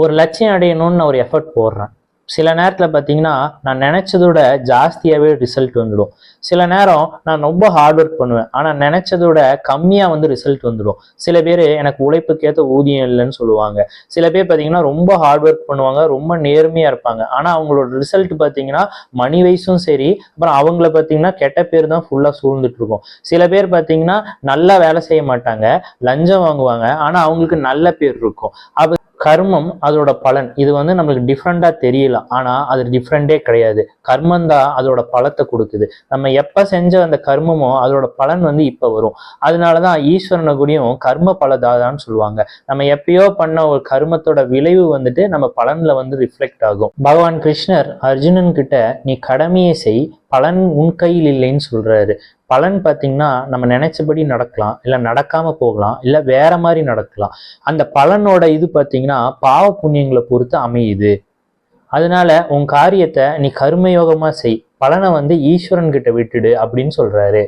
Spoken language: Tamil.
ஒரு லட்சியம் அடையணும்னு நான் ஒரு எஃபர்ட் போடுறேன். சில நேரத்தில் பார்த்தீங்கன்னா நான் நினச்சதோட ஜாஸ்தியாகவே ரிசல்ட் வந்துடும். சில நேரம் நான் ரொம்ப ஹார்ட் ஒர்க் பண்ணுவேன். ஆனால் நினச்சதோட கம்மியாக வந்து ரிசல்ட் வந்துடும். சில பேர் எனக்கு உழைப்புக்கேற்ற ஊதியம் இல்லைன்னு சொல்லுவாங்க. சில பேர் பார்த்தீங்கன்னா ரொம்ப ஹார்ட் ஒர்க் பண்ணுவாங்க ரொம்ப நேர்மையாக இருப்பாங்க. ஆனால் அவங்களோட ரிசல்ட் பார்த்தீங்கன்னா மணி வைஸும் சரி அப்புறம் அவங்கள பார்த்தீங்கன்னா கெட்ட பேர் தான் ஃபுல்லாக சூழ்ந்துட்டு இருக்கும். சில பேர் பார்த்தீங்கன்னா நல்லா வேலை செய்ய மாட்டாங்க லஞ்சம் வாங்குவாங்க. ஆனால் அவங்களுக்கு நல்ல பேர் இருக்கும். அப்போ கர்மம் அதோட பலன். இது வந்து நம்மளுக்கு டிஃப்ரெண்ட்டாக தெரியல. ஆனால் அது டிஃப்ரெண்டே கிடையாது. கர்மம் தான் அதோட பலத்தை கொடுக்குது. நம்ம எப்போ செஞ்ச அந்த கர்மமோ அதோட பலன் வந்து இப்போ வரும். அதனால தான் ஈஸ்வரனை கூடயும் கர்ம பலதாதான்னு சொல்லுவாங்க. நம்ம எப்பயோ பண்ண ஒரு கர்மத்தோட விளைவு வந்துட்டு நம்ம பலன்ல வந்து ரிஃப்ளெக்ட் ஆகும். பகவான் கிருஷ்ணர் அர்ஜுனன் கிட்ட நீ கடமையை செய் பலன் உன் கையில் இல்லைன்னு சொல்றாரு. பலன் பார்த்தீங்கன்னா நம்ம நினைச்சபடி நடக்கலாம் இல்லை நடக்காம போகலாம் இல்லை வேற மாதிரி நடக்கலாம். அந்த பலனோட இது பார்த்தீங்கன்னா பாவ புண்ணியங்களை பொறுத்து அமையுது. அதனால உன் காரியத்தை நீ கர்மயோகமா செய். பலனை வந்து ஈஸ்வரன் கிட்ட விட்டுடு அப்படின்னு சொல்றாரு.